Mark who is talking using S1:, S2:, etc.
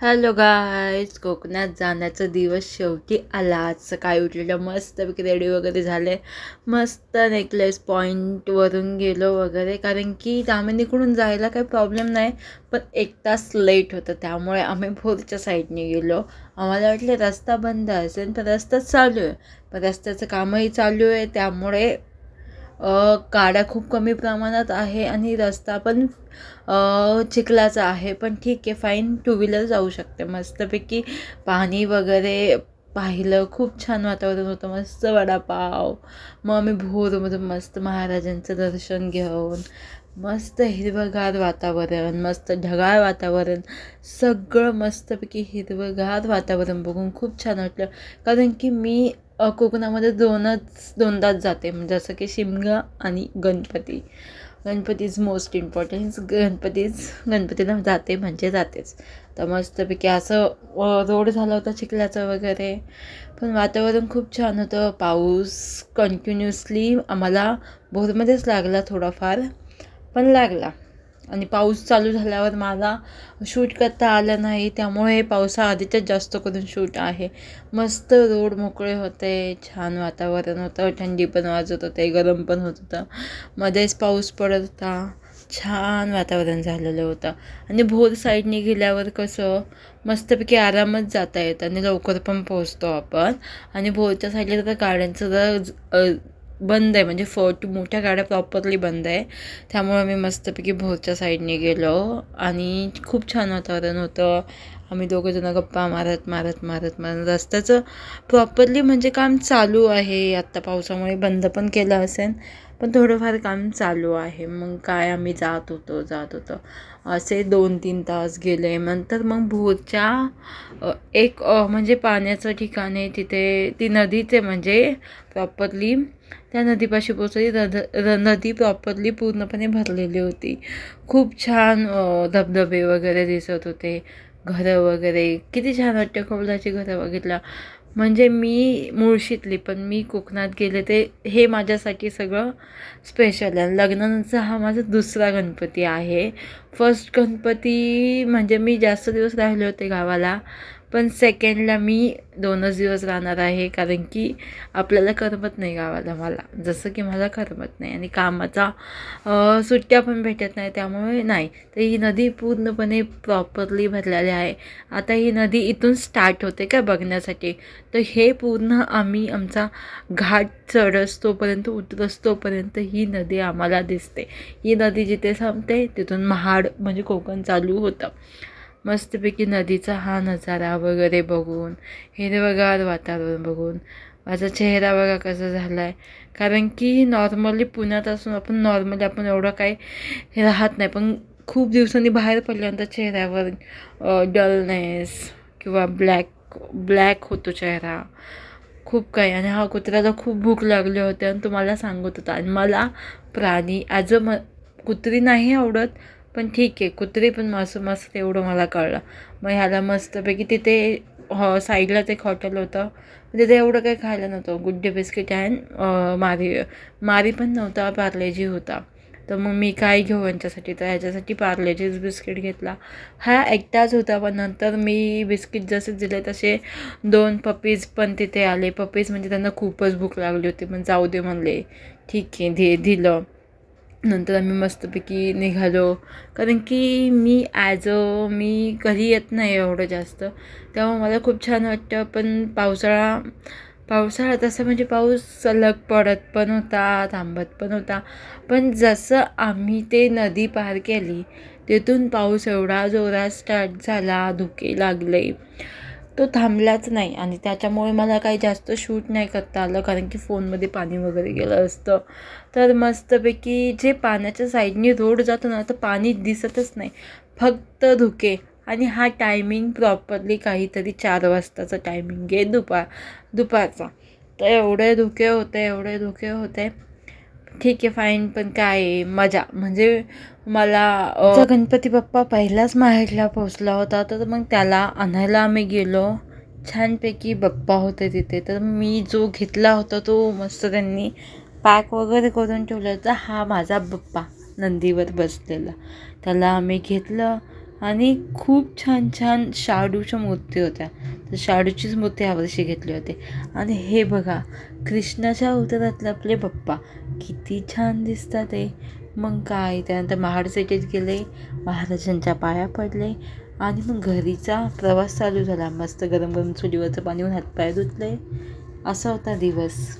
S1: Hello guys कोकणात जाण्याचा दिवस शेवटी आला. आज सकाळी उठलेलं मस्तपैकी रेडी वगैरे झाले. मस्त नेकलेस पॉईंटवरून गेलो वगैरे. कारण की दामिनीकडून जायला काही प्रॉब्लेम नाही पण एक तास लेट होतं. त्यामुळे आम्ही भोरच्या साईडने गेलो. आम्हाला वाटलं रस्ता बंद असेल पण रस्ता चालू आहे. पण रस्त्याचं कामही चालू आहे. त्यामुळे गाड्या खूप कमी प्रमाणात आहे आणि रस्ता पण चिखलाचा आहे. पण ठीक आहे फाईन टू व्हीलर जाऊ शकते. मस्तपैकी पाणी वगैरे पाहिलं. खूप छान वातावरण होतं. मस्त वडापाव. मग आम्ही भोरमधून मस्त महाराजांचं दर्शन घेऊन मस्त हिरवंगार वातावरण मस्त ढगाळ वातावरण. सगळं मस्तपैकी हिरवंगार वातावरण बघून खूप छान वाटलं. कारण की मी कोकणामध्ये दोनच दोनदाच जाते. म्हणजे जसं की शिमगा आणि Ganpati. Ganpati is most important गणपतीच गणपतीला जाते म्हणजे जातेच. तर मस्तपैकी असं रोड झाला होता चिखल्याचं वगैरे. पण वातावरण खूप छान होतं. पाऊस कंटिन्युअसली आम्हाला भोरमध्येच लागला थोडाफार. पण लागला. आणि पाऊस चालू झाल्यावर मला शूट करता आलं नाही त्यामुळे पावसाआधीचंच जास्त करून शूट आहे. मस्त रोड मोकळे होते छान वातावरण होतं थंडी पण वाजत होते गरम पण होत होतं. मध्येच पाऊस पडत होता छान वातावरण झालेलं होतं. आणि भोर साईडने गेल्यावर कसं मस्तपैकी आरामात जाता येतं आणि लवकर पण पोहोचतो आपण. आणि भोरच्या साईडला तर गाड्यांचं जरा बंद आहे. म्हणजे फोर्ट मोठ्या गाड्या प्रॉपरली बंद आहे. त्यामुळे आम्ही मस्तपैकी भोरच्या साईडने गेलो आणि खूप छान वातावरण होतं. आम्ही दोघंजणं गप्पा मारत मारत मारत मारत. रस्त्याचं प्रॉपरली म्हणजे काम चालू आहे. आत्ता पावसामुळे बंद पण केलं असेल. पण थोडंफार काम चालू आहे. मग काय आम्ही जात होतो जात होतो. असे दोन तीन तास गेले. नंतर मग भोरच्या एक म्हणजे पाण्याचं ठिकाण आहे तिथे ती नदीचे म्हणजे प्रॉपरली त्या नदीपाशी पोचली रद र नदी प्रॉपरली पूर्णपणे भरलेली होती. खूप छान धबधबे वगैरे दिसत होते. घरं वगैरे. किती छान वाटते कौलाची घरं बघितलं. म्हणजे मी मुळशीतली पण मी कोकणात गेले ते हे माझ्यासाठी सगळं स्पेशल आहे. लग्नाचा हा माझा दुसरा गणपती आहे. फर्स्ट गणपती म्हणजे मी जास्त दिवस राहिले होते गावाला. पण सेकंडला मी दोनच दिवस राहणार आहे कारण की आपल्याला करमत नाही गावाला मला. जसं की मला करमत नाही आणि कामाचा सुट्ट्या पण भेटत नाही त्यामुळे नाही. तर ही नदी पूर्णपणे प्रॉपरली भरलेली आहे. आता ही नदी इथून स्टार्ट होते का बघण्यासाठी? तर हे पूर्ण आम्ही आमचा घाट चढसतोपर्यंत उतरसतोपर्यंत ही नदी आम्हाला दिसते. ही नदी जिथे संपते तिथून महाड म्हणजे कोकण चालू होतं. मस्तपैकी नदीचा हा नजारा वगैरे बघून हिरवगार वातावरण बघून माझा चेहरा बघा कसा झाला आहे कारण की नॉर्मली पुण्यात असून आपण नॉर्मली आपण एवढं काही हे राहत नाही. पण खूप दिवसांनी बाहेर पडल्यानंतर चेहऱ्यावर डलनेस किंवा ब्लॅक ब्लॅक होतो चेहरा. खूप काही. आणि हा कुत्र्याला खूप भूक लागली होती आणि तुम्हाला सांगत होता आणि मला प्राणी ॲज अ म कुत्री नाही आवडत पण ठीक आहे कुत्री पण मस्त मस्त एवढं मला कळलं. मग ह्याला मस्तपैकी तिथे हो, हॉ साईडलाच एक हॉटेल होतं. तिथे एवढं काही खायला नव्हतं. गुड्डे बिस्किट अँड मारी मारी पण नव्हता पार्लेजी होता. तर मग मी काय घेऊ यांच्यासाठी. तर ह्याच्यासाठी पार्लेजीच बिस्किट घेतला. हा एकटाच होता पण नंतर मी बिस्किट जसे दिले तसे दोन पपीज पण तिथे आले. पपीज म्हणजे त्यांना खूपच भूक लागली होती पण जाऊ दे म्हणले. ठीक आहे धी दिलं. नंतर आम्ही मस्तपैकी निघालो. कारण की मी ॲज अ मी घरी येत नाही एवढं जास्त. तेव्हा मला खूप छान वाटतं पण पावसाळा पावसाळा तसं म्हणजे पाऊस सलग पडत पण होता थांबत पण होता. पण जसं आम्ही ते नदी पार केली तिथून पाऊस एवढा जोरात स्टार्ट झाला धुके लागले. तो थांबलाच नाही आणि त्याच्यामुळे मला काही जास्त शूट नाही करता आलं कारण की फोनमध्ये पाणी वगैरे गेलं असतं. तर मस्तपैकी जे पाण्याच्या साईडने रोड जातो ना तर पाणी दिसतच नाही. फक्त धुके. आणि हा टायमिंग प्रॉपरली काहीतरी चार वाजताचा टायमिंग आहे दुपार दुपारचा. तर एवढे धुके होते एवढे धुके होते. ठीक आहे फाईन पण काय मजा. म्हणजे मला गणपती बाप्पा पहिलाच माहेरला पोचला होता तर मग त्याला आणायला आम्ही गेलो. छानपैकी बाप्पा होते तिथे. तर मी जो घेतला होता तो मस्त त्यांनी पॅक वगैरे करून ठेवला होता. हा माझा बाप्पा नंदीवर बसलेला. त्याला आम्ही घेतलं. आणि खूप छान छान शाडूच्या मूर्ती होत्या. तर शाडूचीच मूर्ती यावर्षी घेतली होती. आणि हे बघा कृष्णाच्या अवतारातले आपले पप्पा. किती छान दिसतात ते मग काय त्यानंतर महाडसेटीत गेले महाराजांच्या पाया पडले आणि मग घरीचा प्रवास चालू झाला. मस्त गरम गरम चुलीवरचं पाणी हातपाय धुतले. असा होता दिवस.